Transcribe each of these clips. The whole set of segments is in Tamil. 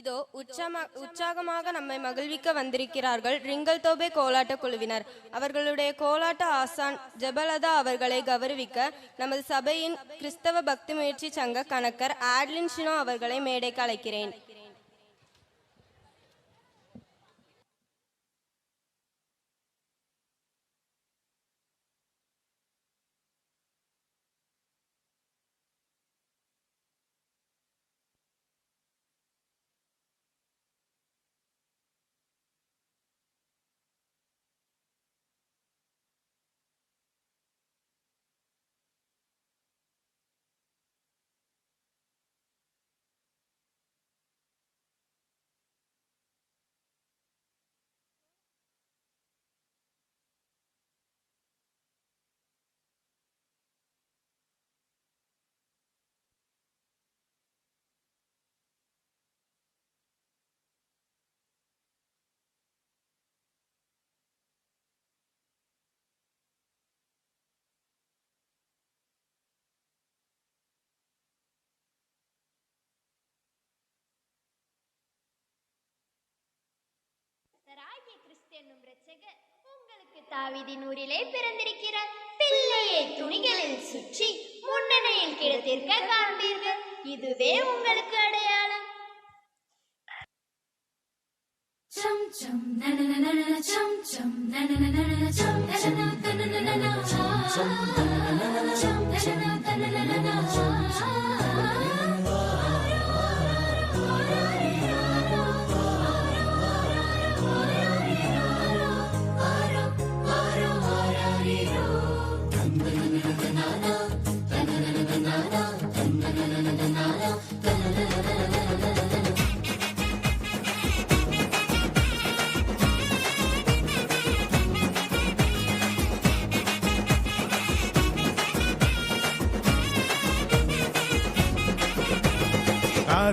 இதோ உற்சாம உற்சாகமாக நம்மை மகிழ்விக்க வந்திருக்கிறார்கள் ரிங்கல் தோபே கோலாட்ட குழுவினர். அவர்களுடைய கோலாட்ட ஆசான் ஜெபலதா அவர்களை கௌரவிக்க நமது சபையின் கிறிஸ்தவ பக்தி முயற்சி சங்க கணக்கர் ஆட்லின் ஷினோ அவர்களை மேடைக்கு அழைக்கிறேன். என்னும் இரட்சகர் உங்களுக்கு தாவிதின் ஊரிலே பிறந்திருக்கிறார் பிள்ளையை துணிகளில் சுற்றி முன்னணையில் கிடத்திருக்க காண்பீர்கள் இதுவே உங்களுக்கு அடையாளம் சம் சம் na சம் na na சம் chum chum சம் na na சம் na chum சம் na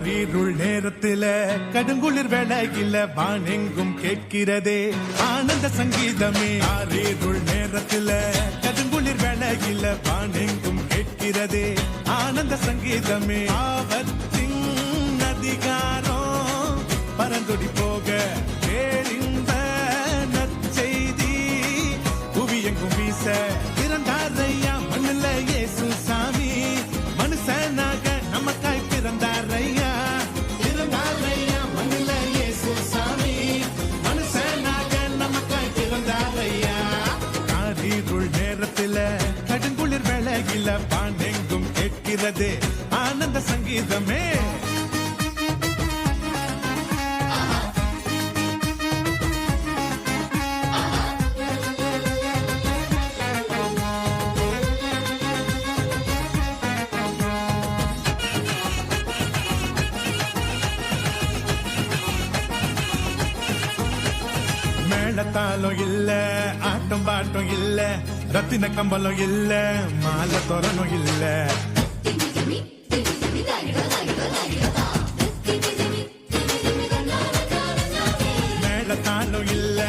வீருள் நேரத்தில கடுங்குளிர் வேளையில வானெங்கும் கேட்கிறதே. ஆனந்த சங்கீதமே. காரிருள் நேரத்தில கடுங்குளிர் வேளையில வானெங்கும் கேட்கிறதே. ஆனந்த சங்கீதமே. ஆபத்தின் அதிகாரம் பரந்தொடி போக கேளிந்த நற்செய்தி. புவியெங்கும் வீச ரத்தின கம்பலம் இல்ல மாலை தோரணும் இல்ல. மேல மேளத்தாளம் இல்ல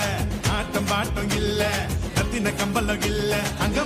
ஆட்டம் பாட்டம் இல்ல ரத்தின கம்பலம் இல்ல அங்க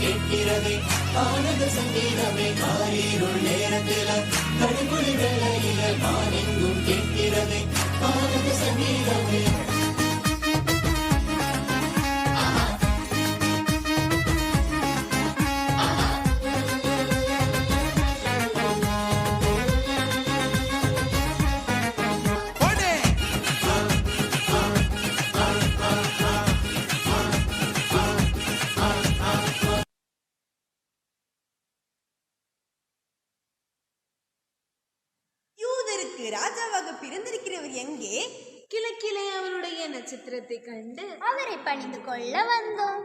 போடு அவரை பணிந்து கொள்ள வந்தோம்.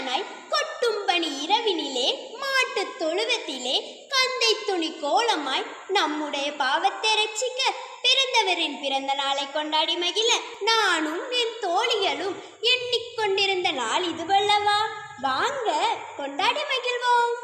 கந்தனாய் கொட்டும் இரவினிலே மாட்டு தொழுவத்திலே கந்தை துணி கோலமாய் நம்முடைய பாவத்தை ரட்சிக்க பிறந்தவரின் பிறந்த நாளை கொண்டாடி மகிழ. நானும் என் தோழிகளும் எண்ணிக்கொண்டிருந்த நாள் இதுவல்லவா? வாங்க கொண்டாடி மகிழ்வோம்.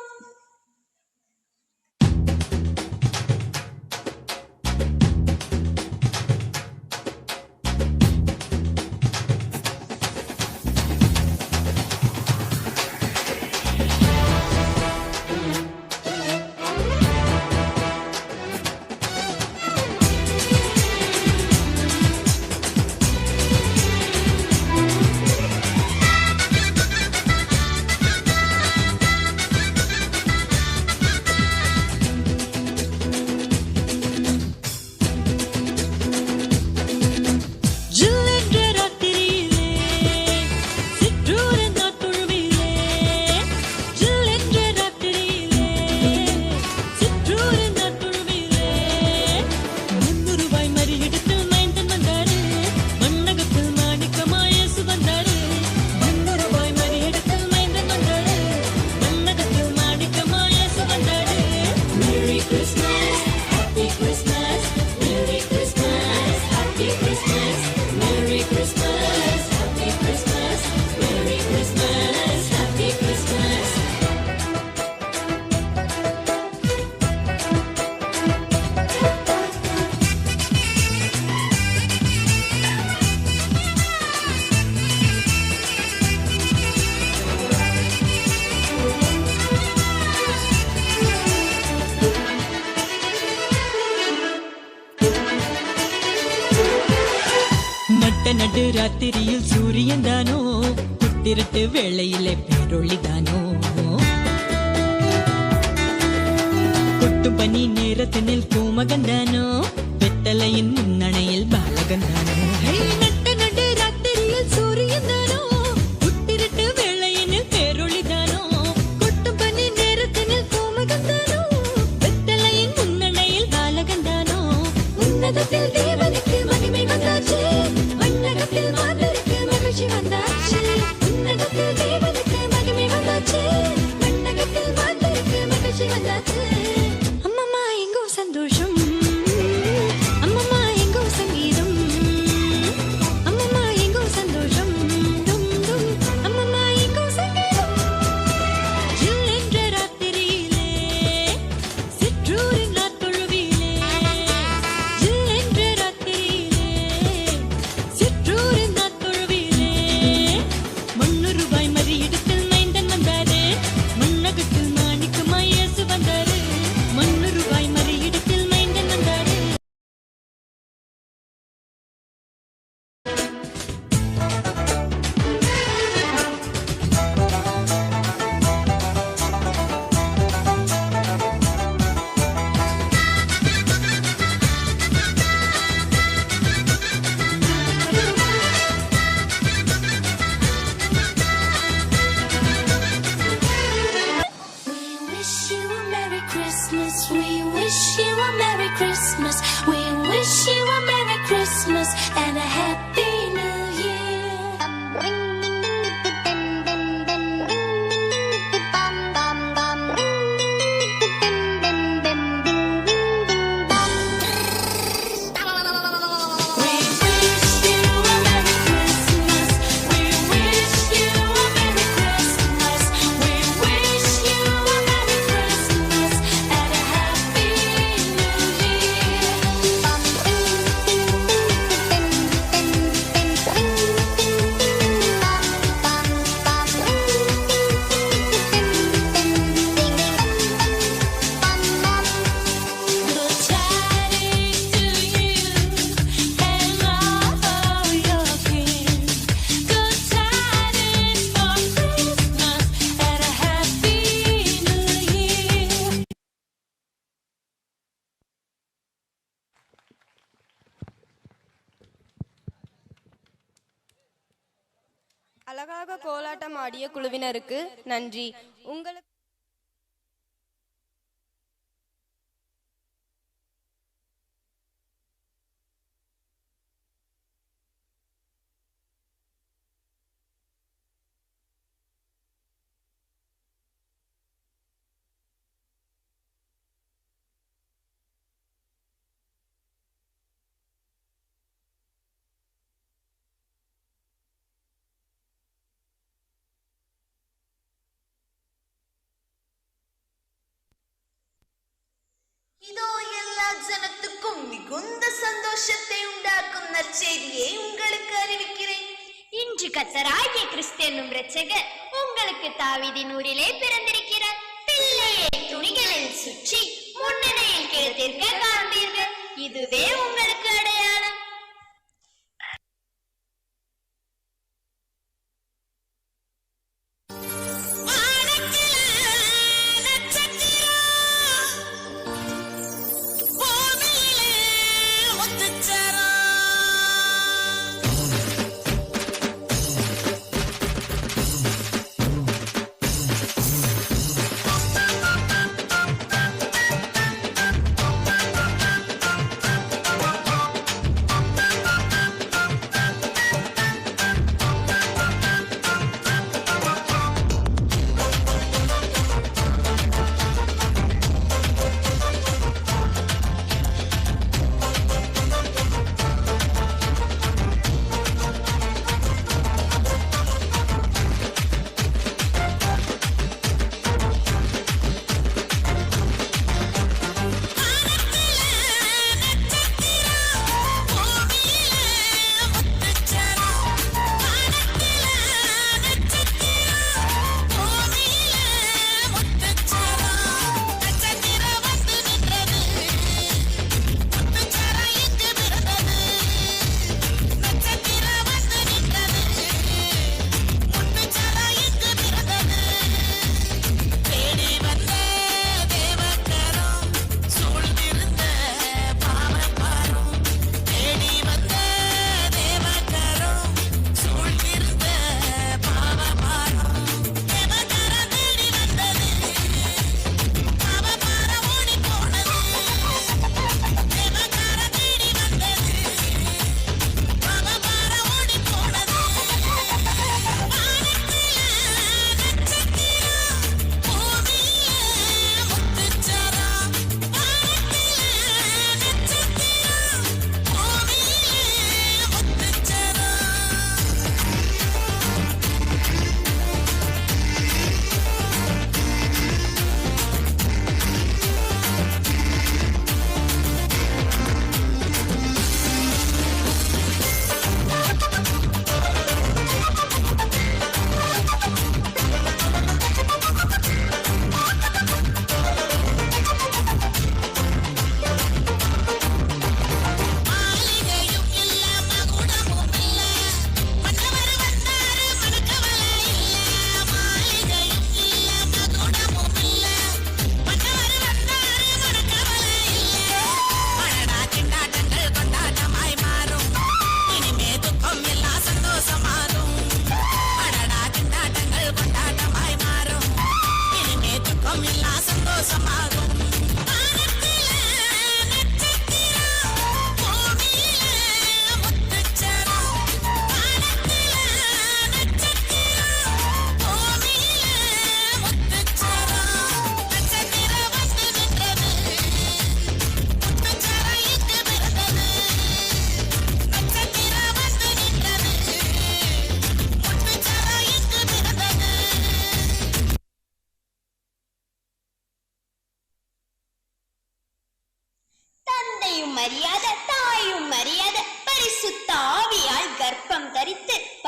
வெத்தலையின் முன்னணையில் பாலகன் Christmas. ஆடிய குழுவினருக்கு நன்றி. உங்களுக்கு ஜனத்துக்கும் மிகுந்த சந்தோஷத்தை உண்டாக்கும் நற்செய்தியை உங்களுக்கு அறிவிக்கிறேன். இன்று கத்தராகிய கிறிஸ்து என்னும் இரட்சகர் உங்களுக்கு தாவீதின் ஊரிலே பிறந்திருக்கிறார். பிள்ளையை துணிகளில் சுற்றி முன்னணியில் கிடத்திருக்க காண்பீர்கள். இதுவே உங்களுக்கு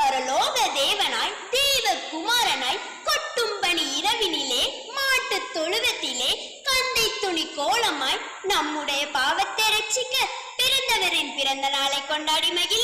பரலோக தேவனாய் தேவ குமாரனாய் கொட்டும்பனி இரவினிலே மாட்டு தொழுவத்திலே கந்தை துணி கோலமாய் நம்முடைய பாவத்தை ரட்சிக்க பிறந்தவரின் பிறந்த நாளை கொண்டாடி மகிழ.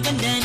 magandang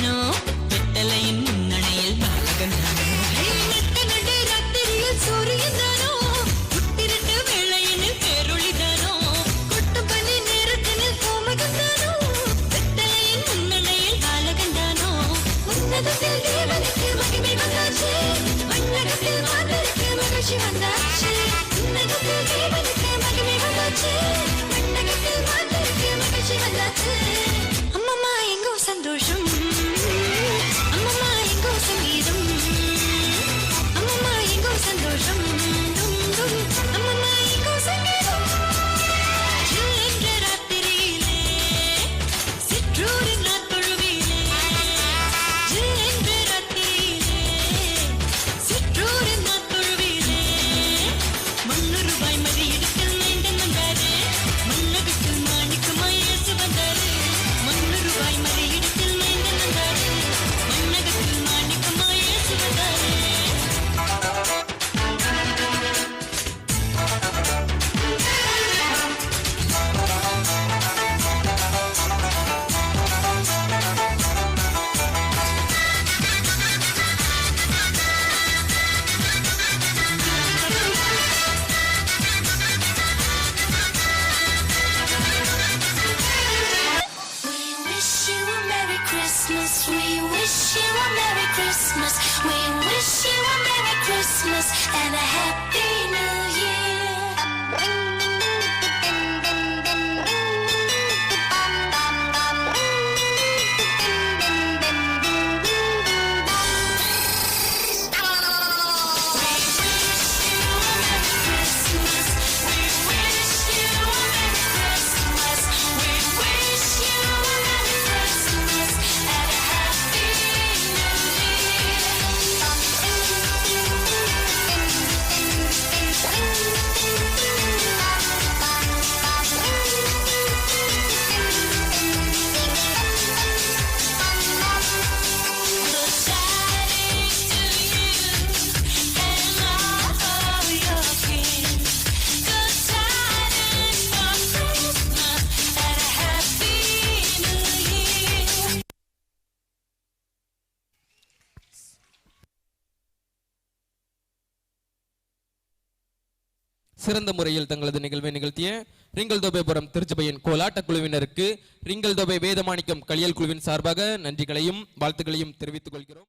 சிறந்த முறையில் தங்களது நிகழ்வை நிகழ்த்திய ரிங்கல் தொபைபுரம் திருச்சபையின் கோலாட்ட குழுவினருக்கு ரிங்கல் தொபை வேதமாணிக்கம் கலியல் குழுவின் சார்பாக நன்றிகளையும் வாழ்த்துக்களையும் தெரிவித்துக் கொள்கிறோம்.